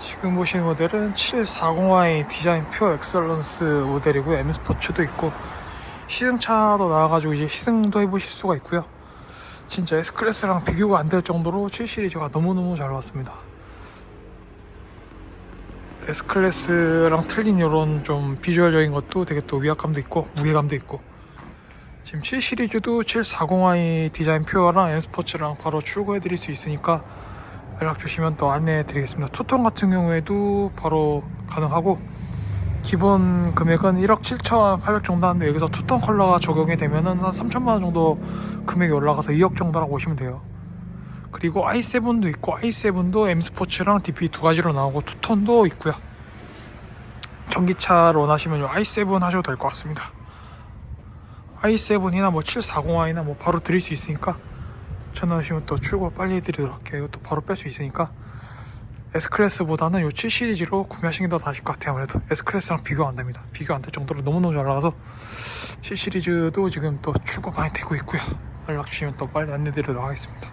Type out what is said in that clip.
지금 보시는 모델은 740i 디자인 퓨어 엑설런스 모델이고요. M 스포츠도 있고 시승차도 나와가지고 이제 시승도 해보실 수가 있고요. 진짜 S 클래스랑 비교가 안 될 정도로 7 시리즈가 너무너무 잘 나왔습니다. S 클래스랑 틀린 이런 좀 비주얼적인 것도 되게 또 위압감도 있고 무게감도 있고 지금 7 시리즈도 740i 디자인 퓨어랑 M 스포츠랑 바로 출고해 드릴 수 있으니까 연락 주시면 또 안내해 드리겠습니다. 투톤 같은 경우에도 바로 가능하고 기본 금액은 1억 7,800 정도 하는데 여기서 투톤 컬러가 적용이 되면은 한 3천만 원 정도 금액이 올라가서 2억 정도라고 보시면 돼요. 그리고 i7도 있고 i7도 M 스포츠랑 DP 두 가지로 나오고 투톤도 있고요. 전기차로 원하시면 요 i7 하셔도 될 것 같습니다. i7이나 뭐 740i나 뭐 바로 드릴 수 있으니까 주시면 또 출고 빨리 해드리도록 할게요. 이것도 바로 뺄 수 있으니까 S클래스보다는 요 7 시리즈로 구매하시는 게 더 나으실 것 같아요. 아무래도 S클래스랑 비교 안 됩니다. 비교 안 될 정도로 너무너무 잘 나와서 7 시리즈도 지금 또 출고 많이 되고 있고요. 연락 주시면 또 빨리 안내드리도록 하겠습니다.